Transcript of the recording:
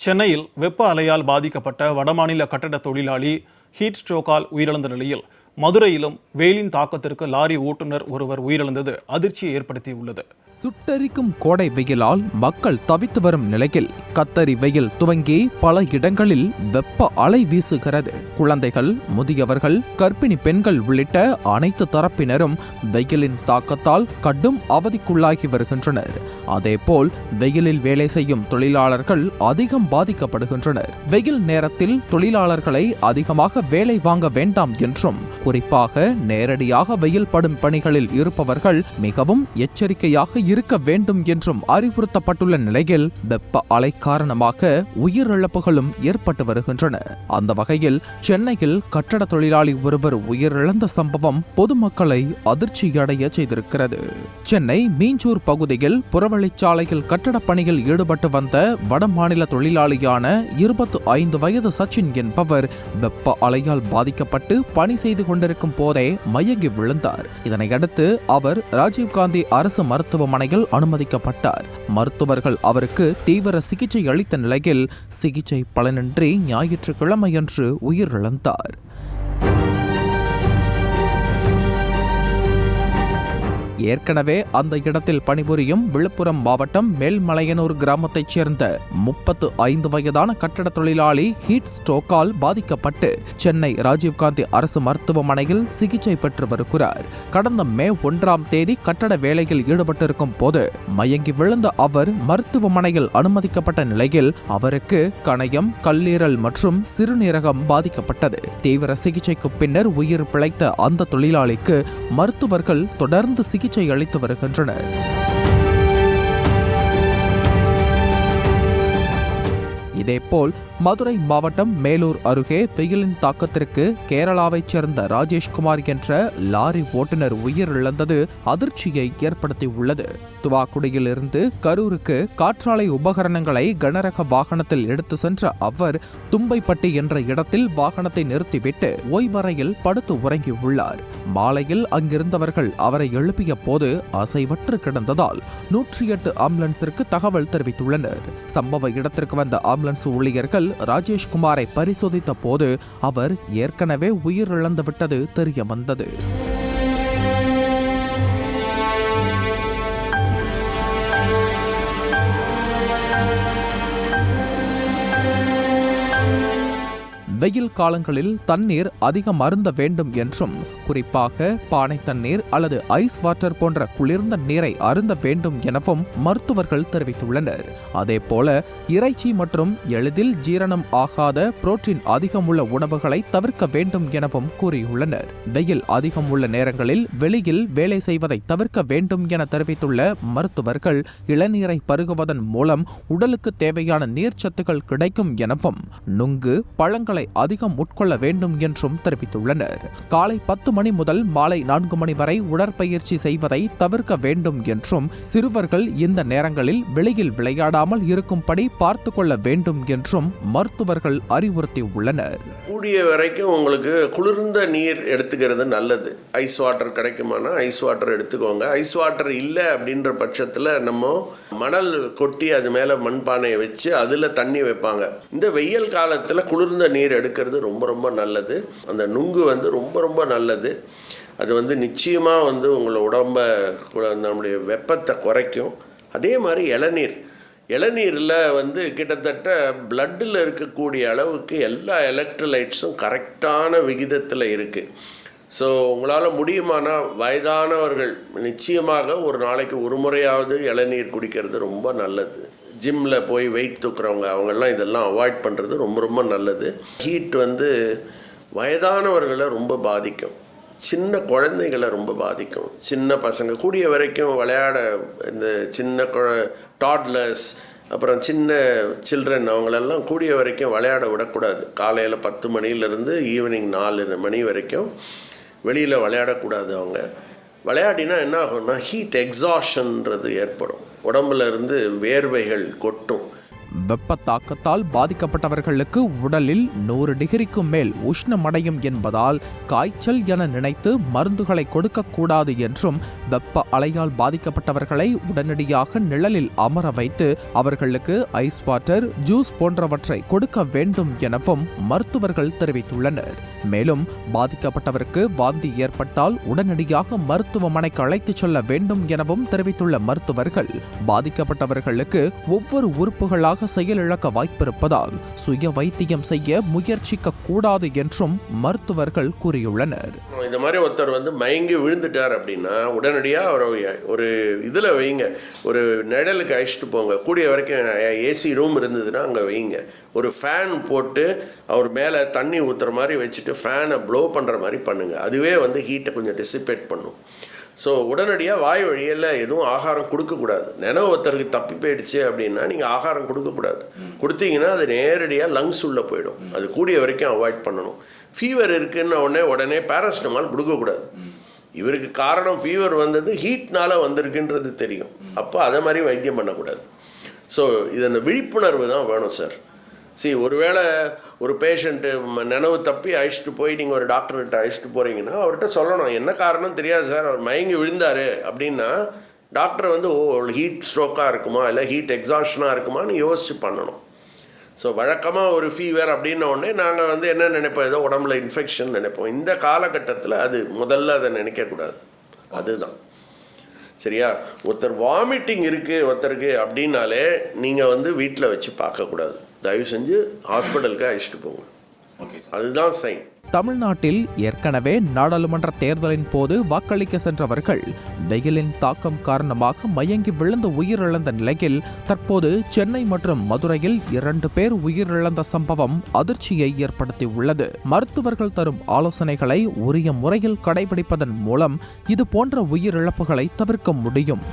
சென்னையில் வெப்ப அலையால் பாதிக்கப்பட்ட வடமாநில கட்டட தொழிலாளி ஹீட் ஸ்ட்ரோக்கால் உயிரிழந்த நிலையில் மதுரையிலும் வெயிலின் தாக்கத்திற்கு லாரி ஓட்டுநர் ஒருவர் உயிரிழந்தது அதிர்ச்சியை ஏற்படுத்தியுள்ளது. சுட்டரிக்கும் கோடை வெயிலால் மக்கள் தவித்து வரும் நிலையில் கத்தரி வெயில் துவங்கி பல இடங்களில் வெப்ப அலை வீசுகிறது. குழந்தைகள் முதியவர்கள் கர்ப்பிணி பெண்கள் உள்ளிட்ட அனைத்து தரப்பினரும் வெயிலின் தாக்கத்தால் கடும் அவதிக்குள்ளாகி வருகின்றனர். அதேபோல் வெயிலில் வேலை செய்யும் தொழிலாளர்கள் அதிகம் பாதிக்கப்படுகின்றனர். வெயில் நேரத்தில் தொழிலாளர்களை அதிகமாக வேலை வாங்க வேண்டாம் என்றும் குறிப்பாக நேரடியாக வெயில் படும் பணிகளில் இருப்பவர்கள் மிகவும் எச்சரிக்கையாக இருக்க வேண்டும் என்றும் அறிவுறுத்தப்பட்டுள்ள நிலையில் வெப்ப அலை காரணமாக உயிரிழப்புகளும் ஏற்பட்டு வருகின்றன. அந்த வகையில் சென்னையில் கட்டட தொழிலாளி ஒருவர் உயிரிழந்த சம்பவம் பொதுமக்களை அதிர்ச்சியடைய செய்திருக்கிறது. சென்னை மீஞ்சூர் பகுதியில் புறவழிச்சாலையில் கட்டடப் பணியில் ஈடுபட்டு வந்த வடமாநில தொழிலாளியான இருபத்து ஐந்து வயது சச்சின் என்பவர் வெப்ப அலையால் பாதிக்கப்பட்டு பணி செய்து கொண்டிருக்கும் போதே மயங்கி விழுந்தார். இதனையடுத்து அவர் ராஜீவ்காந்தி அரசு மருத்துவமனையில் அனுமதிக்கப்பட்டார். மருத்துவர்கள் அவருக்கு தீவிர சிகிச்சை அளித்த நிலையில் சிகிச்சை பலனின்றி ஞாயிற்றுக்கிழமையன்று உயிரிழந்தார். ஏற்கனவே அந்த இடத்தில் பணிபுரியும் விழுப்புரம் மாவட்டம் மேல்மலையனூர் கிராமத்தைச் சேர்ந்த முப்பத்து ஐந்து வயதான கட்டட தொழிலாளி ஹீட் ஸ்ட்ரோக்கால் பாதிக்கப்பட்டு சென்னை ராஜீவ்காந்தி அரசு மருத்துவமனையில் சிகிச்சை பெற்று வருகிறார் கடந்த மே ஒன்றாம் தேதி கட்டட வேலையில் ஈடுபட்டிருக்கும் போது மயங்கி விழுந்த அவர் மருத்துவமனையில் அனுமதிக்கப்பட்ட நிலையில் அவருக்கு கணையம் கல்லீரல் மற்றும் சிறுநீரகம் பாதிக்கப்பட்டது. தீவிர சிகிச்சைக்கு பின்னர் உயிர் பிழைத்த அந்த தொழிலாளிக்கு மருத்துவர்கள் தொடர்ந்து சிகிச்சை அளித்து வருகின்றனர். இதேபோல் மதுரை மாவட்டம் மேலூர் அருகே வெயிலின் தாக்கத்திற்கு கேரளாவைச் சேர்ந்த ராஜேஷ்குமார் என்ற லாரி ஓட்டுநர் உயிரிழந்தது அதிர்ச்சியை ஏற்படுத்தியுள்ளது. துவாக்குடியிலிருந்து கரூருக்கு காற்றாலை உபகரணங்களை கனரக வாகனத்தில் எடுத்து சென்ற அவர் தும்பைப்பட்டி என்ற இடத்தில் வாகனத்தை நிறுத்திவிட்டு ஓய்வறையில் படுத்து உறங்கியுள்ளார். மாலையில் அங்கிருந்தவர்கள் அவரை எழுப்பிய போது அசைவற்று கிடந்ததால் நூற்றி எட்டு ஆம்புலன்ஸிற்கு தகவல் தெரிவித்துள்ளனர். சம்பவ இடத்திற்கு வந்த ஆம்புலன்ஸ் ஊழியர்கள் ராஜேஷ்குமாரை பரிசோதித்த போது அவர் ஏற்கனவே உயிரிழந்துவிட்டது தெரிய வந்தது. வெயில் காலங்களில் தண்ணீர் அதிகம் அருந்த வேண்டும் என்றும் குறிப்பாக பானை தண்ணீர் அல்லது ஐஸ் வாட்டர் போன்ற குளிர்ந்த நீரை அருந்த வேண்டும் எனவும் மருத்துவர்கள் தெரிவித்துள்ளனர். அதேபோல இறைச்சி மற்றும் எளிதில் ஜீரணம் ஆகாத புரோட்டீன் அதிகமுள்ள உணவுகளை தவிர்க்க வேண்டும் எனவும் கூறியுள்ளனர். வெயில் அதிகம் உள்ள நேரங்களில் வெளியில் வேலை செய்வதை தவிர்க்க வேண்டும் என தெரிவித்துள்ள மருத்துவர்கள் இளநீரை பருகுவதன் மூலம் உடலுக்கு தேவையான நீர்ச்சத்துக்கள் கிடைக்கும் எனவும் நுங்கு பழங்களை அதிகம் உட்கொள்ள வேண்டும் என்றும் தெரிவித்துள்ளனர். காலை பத்து மணி முதல் மாலை நான்கு மணி வரை உடற்பயிற்சி செய்வதை தவிர்க்க வேண்டும் என்றும் சிறுவர்கள் இந்த நேரங்களில் வெளியில் விளையாடாமல் இருக்கும்படி பார்த்து கொள்ள வேண்டும் என்றும் மருத்துவர்கள் அறிவுறுத்தியுள்ளனர். கூடிய வரைக்கும் உங்களுக்கு குளிர்ந்த நீர் எடுத்துக்கிறது நல்லது. ஐஸ் வாட்டர் கிடைக்குமானா ஐஸ் வாட்டர் எடுத்துக்கோங்க. ஐஸ் வாட்டர் இல்லை அப்படின்ற பட்சத்தில் நம்ம மணல் கொட்டி அது மேலே மண்பானையை வச்சு அதில் தண்ணி வைப்பாங்க. இந்த வெயில் காலத்தில் குளிர்ந்த நீர் எடுக்கிறது ரொம்ப ரொம்ப நல்லது. அந்த நுங்கு வந்து ரொம்ப ரொம்ப நல்லது. அது வந்து நிச்சயமாக வந்து உங்களை உடம்ப நம்முடைய வெப்பத்தை குறைக்கும். அதே மாதிரி இளநீர். இளநீரில் வந்து கிட்டத்தட்ட பிளட்டில் இருக்கக்கூடிய அளவுக்கு எல்லா எலக்ட்ரலைட்ஸும் கரெக்டான விகிதத்தில் இருக்குது ஸோ உங்களால் முடியுமானா வயதானவர்கள் நிச்சயமாக ஒரு நாளைக்கு ஒரு முறையாவது இளநீர் குடிக்கிறது ரொம்ப நல்லது. ஜிம்மில் போய் வெயிட் தூக்குறவங்க அவங்கெல்லாம் இதெல்லாம் அவாய்ட் பண்ணுறது ரொம்ப ரொம்ப நல்லது. ஹீட் வந்து வயதானவர்களை ரொம்ப பாதிக்கும். சின்ன குழந்தைகளை ரொம்ப பாதிக்கும். சின்ன பசங்க கூடிய வரைக்கும் விளையாட இந்த சின்ன குழ டாட்லர்ஸ் அப்புறம் சின்ன சில்ட்ரன் அவங்களெல்லாம் கூடிய வரைக்கும் விளையாட விடக்கூடாது. காலையில் பத்து மணிலேருந்து ஈவினிங் நாலு மணி வரைக்கும் வெளியில் விளையாடக்கூடாது அவங்க. விளையாடினா என்ன ஆகும்னா ஹீட் எக்ஸாஷன்றது ஏற்படும். உடம்புல இருந்து வேர்வைகள் கொட்டும். வெப்ப தாக்கத்தால் பாதிக்கப்பட்டவர்களுக்கு உடலில் நூறு டிகிரிக்கும் மேல் உஷ்ணமடையும் என்பதால் காய்ச்சல் என நினைத்து மருந்துகளை கொடுக்கக்கூடாது என்றும் வெப்ப அலையால் பாதிக்கப்பட்டவர்களை உடனடியாக நிழலில் அமர வைத்து அவர்களுக்கு ஐஸ் வாட்டர் ஜூஸ் போன்றவற்றை கொடுக்க வேண்டும் எனவும் மருத்துவர்கள் தெரிவித்துள்ளனர். மேலும் பாதிக்கப்பட்டவருக்கு வாந்தி ஏற்பட்டால் உடனடியாக மருத்துவமனைக்கு அழைத்துச் செல்ல வேண்டும் எனவும் தெரிவித்துள்ள மருத்துவர்கள் பாதிக்கப்பட்டவர்களுக்கு ஒவ்வொரு உறுப்புகளாக செயலிழக்க வாய்ப்பிருப்பதால் சுய வைத்தியம் செய்ய முயற்சிக்க கூடாது என்றும் மருத்துவர்கள் கூறியுள்ளனர். இந்த மாதிரி ஒருத்தர் வந்து மயங்கி விழுந்துட்டார் அப்படின்னா உடனடியாக அவரை ஒரு இதில் வைங்க. ஒரு நிழலுக்கு அழைச்சிட்டு போங்க. கூடிய வரைக்கும் ஏசி ரூம் இருந்ததுன்னா அங்கே வைங்க. ஒரு ஃபேன் போட்டு அவர் மேலே தண்ணி ஊற்றுற மாதிரி வச்சுட்டு ஃபேனை ப்ளோ பண்ணுற மாதிரி பண்ணுங்கள் அதுவே வந்து ஹீட்டை கொஞ்சம் டிசிபேட் பண்ணும். ஸோ உடனடியாக வாய் வழியில் எதுவும் ஆகாரம் கொடுக்கக்கூடாது. நினைவு ஒருத்தருக்கு தப்பி போயிடுச்சு அப்படின்னா நீங்கள் ஆகாரம் கொடுக்கக்கூடாது. கொடுத்தீங்கன்னா அது நேரடியாக லங்ஸ் உள்ளே போயிடும். அது கூடிய வரைக்கும் அவாய்ட் பண்ணணும். ஃபீவர் இருக்குன்ன உடனே உடனே பேராசிட்டமால் கொடுக்கக்கூடாது. இவருக்கு காரணம் ஃபீவர் வந்தது ஹீட்னால் வந்திருக்குன்றது தெரியும். அப்போ அதை மாதிரி வைத்தியம் பண்ணக்கூடாது. ஸோ இதன் விழிப்புணர்வு தான் வேணும் சார் see ஒருவேளை ஒரு பேஷண்ட்டு நினைவு தப்பி அழைச்சிட்டு போய் நீங்கள் ஒரு டாக்டர்கிட்ட அழைச்சிட்டு போகிறீங்கன்னா அவர்கிட்ட சொல்லணும். என்ன காரணம் தெரியாது சார். அவர் மயங்கி விழுந்தார் அப்படின்னா டாக்டர் வந்து ஓ ஹீட் ஸ்ட்ரோக்காக இருக்குமா? இல்லை ஹீட் எக்ஸாஷனாக இருக்குமான்னு யோசிச்சு பண்ணணும். ஸோ வழக்கமாக ஒரு ஃபீவர் அப்படின்ன உடனே நாங்கள் வந்து என்ன நினைப்போம்? ஏதோ உடம்புல இன்ஃபெக்ஷன் நினைப்போம். இந்த காலகட்டத்தில் அது முதல்ல அதை நினைக்கக்கூடாது அதுதான். சரியா? ஒருத்தர் வாமிட்டிங் இருக்குது ஒருத்தருக்கு அப்படின்னாலே நீங்கள் வந்து வீட்டில் வச்சு பார்க்கக்கூடாது. தயவு செஞ்சு ஹாஸ்பிட்டலுக்கு அழைச்சிட்டு போங்க. அதுதான் சைன் தமிழ்நாட்டில் ஏற்கனவே நாடாளுமன்ற தேர்தலின் போது வாக்களிக்க சென்றவர்கள் வெயிலின் தாக்கம் காரணமாக மயங்கி விழுந்து உயிரிழந்த நிலையில் தற்போது சென்னை மற்றும் மதுரையில் இரண்டு பேர் உயிரிழந்த சம்பவம் அதிர்ச்சியை ஏற்படுத்தியுள்ளது. மருத்துவர்கள் தரும் ஆலோசனைகளை உரிய முறையில் கடைபிடிப்பதன் மூலம் இது போன்ற உயிரிழப்புகளை தவிர்க்க முடியும்.